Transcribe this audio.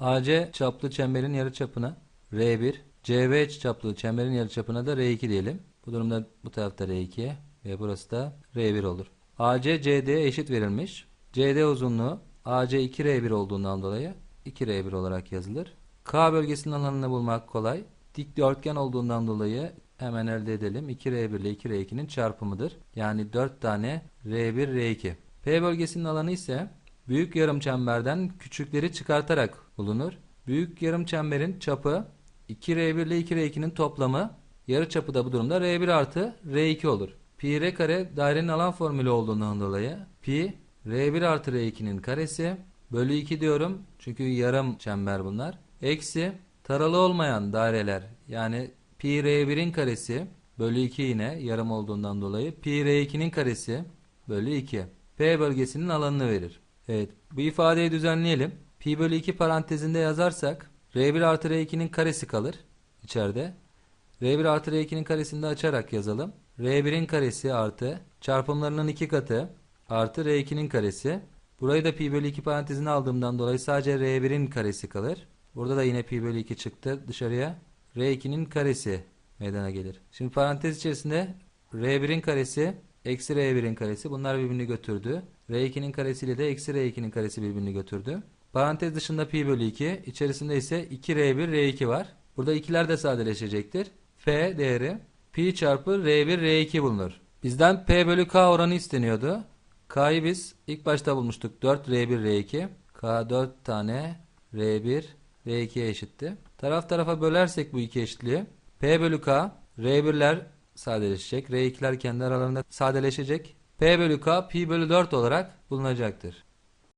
AC çaplı çemberin yarıçapına R1, CV çaplı çemberin yarıçapına da R2 diyelim. Bu durumda bu tarafta R2 ve burası da R1 olur. AC CD'ye eşit verilmiş. CD uzunluğu AC 2R1 olduğundan dolayı 2R1 olarak yazılır. K bölgesinin alanını bulmak kolay. Dikdörtgen olduğundan dolayı hemen elde edelim. 2R1 ile 2R2'nin çarpımıdır. Yani 4 tane R1 R2. P bölgesinin alanı ise büyük yarım çemberden küçükleri çıkartarak bulunur. Büyük yarım çemberin çapı 2R1 ile 2R2'nin toplamı yarı çapı da bu durumda R1 artı R2 olur. Pi R kare dairenin alan formülü olduğundan dolayı pi R1 artı R2'nin karesi bölü 2 diyorum. Çünkü yarım çember bunlar. Eksi taralı olmayan daireler yani pi R1'in karesi bölü 2 yine yarım olduğundan dolayı pi R2'nin karesi bölü 2. P bölgesinin alanını verir. Evet bu ifadeyi düzenleyelim. Pi bölü 2 parantezinde yazarsak R1 artı R2'nin karesi kalır içeride. R1 artı R2'nin karesini de açarak yazalım. R1'in karesi artı çarpımlarının iki katı artı R2'nin karesi. Burayı da pi bölü 2 parantezine aldığımdan dolayı sadece R1'in karesi kalır. Burada da yine pi bölü 2 çıktı dışarıya. R2'nin karesi meydana gelir. Şimdi parantez içerisinde R1'in karesi eksi R1'in karesi bunlar birbirini götürdü. R2'nin karesiyle de eksi R2'nin karesi birbirini götürdü. Parantez dışında pi bölü 2 içerisinde ise 2R1 R2 var. Burada ikiler de sadeleşecektir. F değeri pi çarpı R1 R2 bulunur. Bizden P bölü K oranı isteniyordu. K'yı biz ilk başta bulmuştuk. 4 R1 R2. K 4 tane R1 R2'ye eşitti. Taraf tarafa bölersek bu iki eşitliği P bölü K R1'ler sadeleşecek. R2'ler kendi aralarında sadeleşecek. P bölü K pi bölü 4 olarak bulunacaktır.